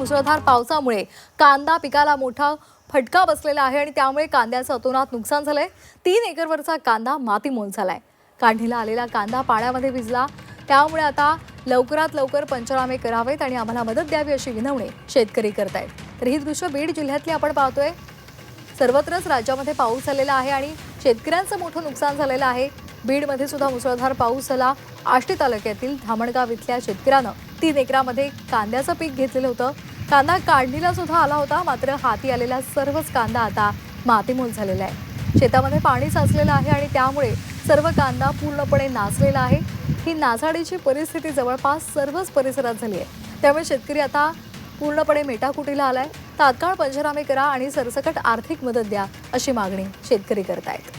मुसळधार पावसामुळे कांदा पिकाला मोठा फटका बसलेला आहे आणि त्यामुळे कांद्याचं अतोनात नुकसान झालंय. तीन एकरवरचा कांदा मातीमोल झालाय. काढणीला आलेला कांदा पाण्यामध्ये भिजला. त्यामुळे आता लवकरात लवकर पंचनामे करावेत आणि आम्हाला मदत द्यावी अशी विनवणी शेतकरी करतायत. तर ही दृश्य बीड जिल्ह्यातली आपण पाहतोय. सर्वत्रच राज्यामध्ये पाऊस झालेला आहे आणि शेतकऱ्यांचं मोठं नुकसान झालेलं आहे. बीडमध्ये सुद्धा मुसळधार पाऊस झाला. आष्टी तालुक्यातील धामणगाव इथल्या शेतकऱ्यानं तीन एकरामध्ये कांद्याचं पीक घेतलेलं होतं. कांदा काढणीला सुद्धा आला होता मात्र हाती आलेला सर्वच कांदा आता मातीमोल झालेला आहे. शेतामध्ये पाणी साचलेलं आहे आणि त्यामुळे सर्व कांदा पूर्णपणे नाचलेला आहे. ही नासाडीची परिस्थिती जवळपास सर्वच परिसरात झाली आहे. त्यामुळे शेतकरी आता पूर्णपणे मेटाकुटीला आलाय. तात्काळ पंचनामे करा आणि सरसकट आर्थिक मदत द्या अशी मागणी शेतकरी करतायत.